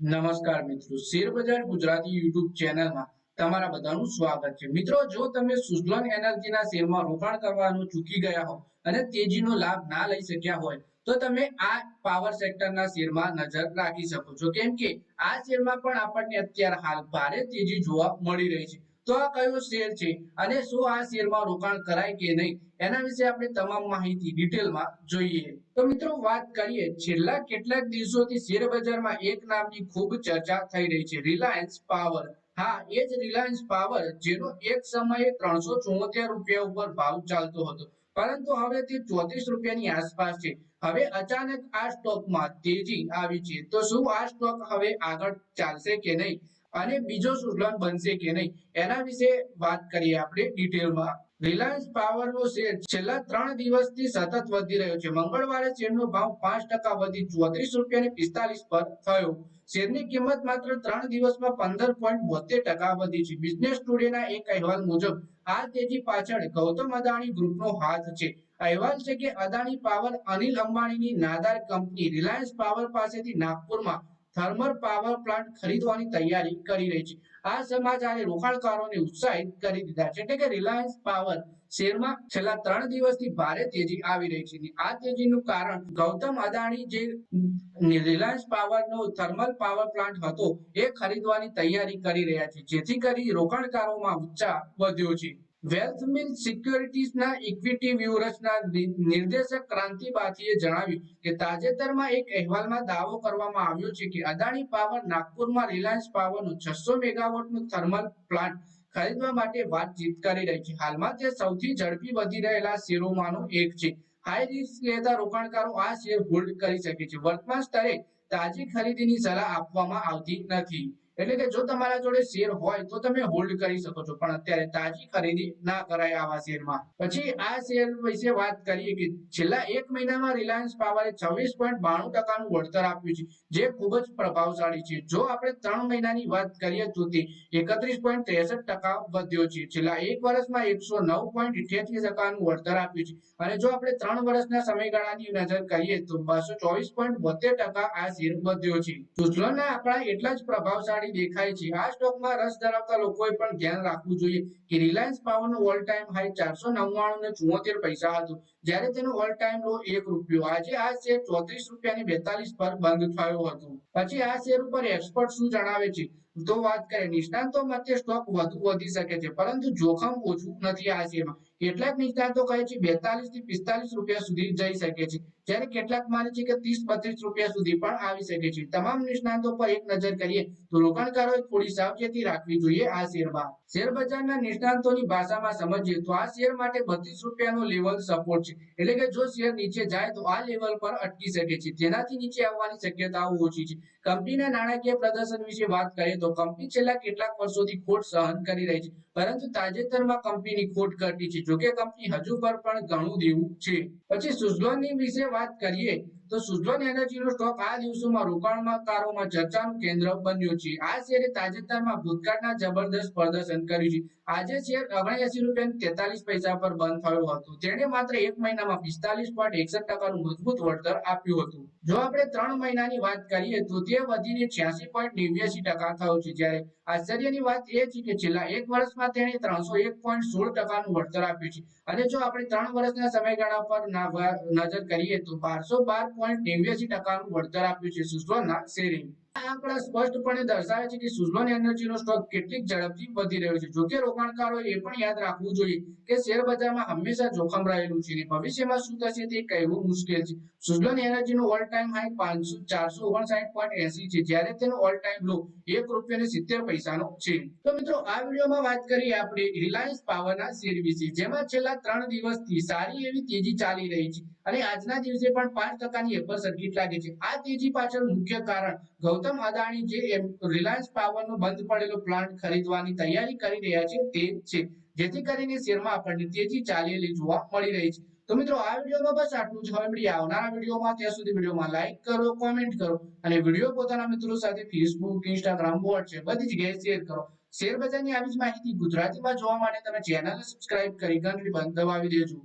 નમસ્કાર મિત્રો. શેર બજાર ગુજરાતી યુટ્યુબ ચેનલમાં તમારા બધાનું સ્વાગત છે. મિત્રો, જો તમે સુઝલોન એનર્જીના શેરમાં રોકાણ કરવાનું ચૂકી ગયા હો અને તેજીનો લાભ ના લઈ શક્યા હોય, તો તમે આ પાવર સેક્ટરના શેરમાં નજર રાખી શકો છો. કેમ કે આ શેરમાં પણ આપણને અત્યારે હાલ ભારે તેજી જોવા મળી રહી છે. તો આ કયો શેર છે અને શું આ શેરમાં રોકાણ કરાય કે નહીં? એના વિશે આપણે તમામ માહિતી ડિટેલમાં જોઈએ. તો મિત્રો, વાત કરીએ. છેલ્લા કેટલાક દિવસોથી શેર બજારમાં એક નામની ખૂબ ચર્ચા થઈ રહી છે. રિલાયન્સ પાવર. હા, એ જ રિલાયન્સ પાવર જેનો એક સમયે ત્રણસો ચુમ્મોતેર રૂપિયા ઉપર ભાવ ચાલતો હતો. પરંતુ હવે તે ચોત્રીસ રૂપિયાની આસપાસ છે. હવે અચાનક આ સ્ટોકમાં તેજી આવી છે. તો શું આ સ્ટોક હવે આગળ ચાલશે કે નહીં? અને બીજો સુજલામ બનશે કે નહીં? એના વિશે વાત કરીએ આપણે ડિટેલમાં રિલાયન્સ પાવરનો શેર છેલ્લા ત્રણ દિવસથી સતત વધી રહ્યો છે. મંગળવારે શેરનો ભાવ પાંચ ટકા વધી ચોત્રીસ રૂપિયા પિસ્તાલીસ પર થયો. શેરની કિંમત માત્ર ત્રણ દિવસમાં પંદર પોઈન્ટ બોતેર ટકા વધી છે. બિઝનેસ ટુડેના એક અહેવાલ મુજબ, આ તેજી પાછળ ગૌતમ અદાણી ગ્રુપનો હાથ છે. અહેવાલ છે કે અદાણી પાવર અનિલ અંબાણીની નાદાર કંપની રિલાયન્સ પાવર પાસેથી નાગપુરમાં થર્મલ પાવર પ્લાન્ટ ખરીદવાની તૈયારી કરી રહી છે. આ સમાચારે રોકાણકારોને ઉત્સાહિત કરી દીધા છે. એટલે કે રિલાયન્સ પાવર શેરમાં છેલ્લા ત્રણ દિવસથી ભારે તેજી આવી રહી છે. આ તેજીનું કારણ ગૌતમ અદાણી જે રિલાયન્સ પાવરનો થર્મલ પાવર પ્લાન્ટ હતો એ ખરીદવાની તૈયારી કરી રહ્યા છે. જેથી કરી રોકાણકારોમાં ઉત્સાહ વધ્યો છે. વેલ્થ મિલ સિક્યોરિટીઝના ઇક્વિટી વ્યૂહરચના નિર્દેશક ક્રાંતિ બાથીએ જણાવ્યું કે તાજેતરમાં એક અહેવાલમાં દાવો કરવામાં આવ્યો છે કે અદાણી પાવર નાગપુરમાં રિલાયન્સ પાવરનું છસો મેગાવોટનું થર્મલ પ્લાન્ટ ખરીદવા માટે વાતચીત કરી રહી છે. હાલમાં તે સૌથી ઝડપી વધી રહેલા શેરોમાંનો એક છે. હાઈ રિસ્ક લેતા રોકાણકારો આ શેર હોલ્ડ કરી શકે છે. વર્તમાન સ્તરે તાજી ખરીદીની સલાહ આપવામાં આવતી નથી. એટલે કે જો તમારા જોડે શેર હોય તો તમે હોલ્ડ કરી શકો છો. પણ અત્યારે તાજી ખરીદી ના કરાય આવા શેરમાં પછી આ શેર વિશે વાત કરીએ કે છેલ્લા એક મહિનામાં રિલાયન્સ પાવરે છવ્વીસ પોઈન્ટ બાણું ટકાનું વળતર આપ્યું છે, જે ખૂબ જ પ્રભાવશાળી છે. જો આપણે ત્રણ મહિનાની વાત કરીએ તો તે એકત્રીસ પોઈન્ટ ત્રેસઠ ટકા વધ્યો છે. છેલ્લા એક વર્ષમાં એકસો નવ પોઈન્ટ ઇઠ્યાસી ટકાનું વળતર આપ્યું છે. અને જો આપણે ત્રણ વર્ષના સમયગાળાની નજર કરીએ તો બસો ચોવીસ પોઈન્ટ બોતેર ટકા આ શેર વધ્યો છે. સુઝલોનના આંકડા એટલા જ પ્રભાવશાળી દેખાય છે. આ સ્ટોકમાં રસ ધરાવતા લોકોએ પણ ધ્યાન રાખવું જોઈએ કે રિલાયન્સ પાવરનો ઓલ ટાઈમ હાઈ ચારસો નવ્વાણું ને ચુમ્મોતેર પૈસા હતો. જ્યારે તેનો ઓલ ટાઈમ લો એક રૂપિયો. આજે આ શેર ચોત્રીસ રૂપિયાની બેતાલીસ પર બંધ થયો હતો. પછી આ શેર ઉપર એક્સપર્ટ શું જણાવે છે? તો વાત કરીએ, નિષ્ણાંતો મતે સ્ટોક વધુ વધી શકે છે, પરંતુ જોખમ ઓછું નથી આ શેરમાં કેટલાક નિષ્ણાંતો કહે છે, બેતાલીસથી પિસ્તાલીસ રૂપિયા સુધી જઈ શકે છે, જ્યારે કેટલાક માને છે કે ત્રીસ બત્રીસ રૂપિયા સુધી પણ આવી શકે છે. તમામ નિષ્ણાંતો પર એક નજર કરીએ, તો રોકાણકારોએ થોડી સાવચેતી રાખવી જોઈએ આ શેરમાં. શેર બજારના નિષ્ણાંતોની ભાષામાં સમજીએ, તો આ શેર માટે બત્રીસ રૂપિયાનો લેવલ સપોર્ટ છે. એટલે કે જો શેર નીચે જાય, તો આ લેવલ પર અટકી શકે છે. તેનાથી નીચે આવવાની શક્યતાઓ ઓછી છે. કંપનીના નાણાકીય પ્રદર્શન વિશે વાત કરીએ તો કંપની છેલ્લા કેટલાક વર્ષોથી ખોટ સહન કરી રહી છે. પરંતુ તાજેતરમાં કંપનીની ખોટ ઘટી છે. જોકે કંપની હજુ પર પણ ઘણું દેવું છે. પછી સુઝલોનની વિશે વાત કરીએ તો સુઝલોન એનર્જીનો સ્ટોક આ દિવસોમાં રોકાણકારોમાં ચર્ચાનું કેન્દ્ર બન્યો છે. આ શેરે તાજેતરમાં ભૂતકાળના જબરદસ્ત પ્રદર્શન કર્યું છે. આજે શેર ઓગણએસી રૂપિયા તેતાલીસ પૈસા પર બંધ થયો હતો. તેણે માત્ર એક મહિનામાં પિસ્તાલીસ પોઈન્ટ એકસઠ ટકાનું મજબૂત વળતર આપ્યું હતું. જો આપણે ત્રણ મહિનાની વાત કરીએ તો તે વધીને છ્યાસી પોઈન્ટ નેવ્યાસી ટકા થયો છે. જ્યારે આશ્ચર્યની વાત એ છે કે છેલ્લા એક વર્ષમાં તેણે ત્રણસો એક પોઈન્ટ સોળ ટકાનું વળતર આપ્યું છે. અને જો આપણે ત્રણ વર્ષના સમયગાળા પર નજર કરીએ તો બારસો બાર પોઈન્ટ નેવ્યાસી ટકાનું વળતર આપ્યું છે. સુઝલોનના શેરિંગ આંકડા સ્પષ્ટપણે દર્શાવે છે કે સુઝલોન એનર્જીનો સ્ટોક કેટલીક ઝડપથી વધી રહ્યો છે. જોકે રોકાણકારોએ એ પણ યાદ રાખવું જોઈએ કે શેર બજારમાં હંમેશા જોખમ રહેલું છે અને ભવિષ્યમાં શું થશે તે કહેવું મુશ્કેલ છે. સુઝલોન એનર્જીનો ઓલ ટાઈમ હાઈ પાંચસો, ચારસો ઓગણસાઠ પોઈન્ટ એસી છે. જ્યારે તેનો ઓલ ટાઈમ લો એક રૂપિયા સિત્તેર પૈસાનો છે. તો મિત્રો, આ વિડીયોમાં વાત કરીએ આપણે રિલાયન્સ પાવરના શેર વિશે. જેમાં છેલ્લા ત્રણ દિવસથી સારી એવી તેજી ચાલી રહી છે. અને આજના દિવસે પણ પાંચ ટકાની અપર સર્કિટ લાગે છે. આ તેજી પાછળ મુખ્ય કારણ ગૌતમ અદાણી જે રિલાયન્સ પાવરનો બંધ પડેલો પ્લાન્ટ ખરીદવાની તૈયારી કરી રહ્યા છે તે છે. જેથી કરીને શેરમાં આપણને તેજી ચાલેલી જોવા મળી રહી છે. તો મિત્રો, આ વિડીયોમાં બસ આટલું જ. હવે મળીએ આવનારા વિડીયોમાં. ત્યાં સુધી વિડીયોમાં લાઈક કરો, કોમેન્ટ કરો અને વીડિયો પોતાના મિત્રો સાથે ફેસબુક, ઇન્સ્ટાગ્રામ, વોટ્સએપ બધી જગ્યાએ શેર કરો. શેર બજારની આવી જ માહિતી ગુજરાતીમાં જોવા માટે તમે ચેનલને સબસ્ક્રાઇબ કરી ઘંટડી બંધ દબાવી દેજો.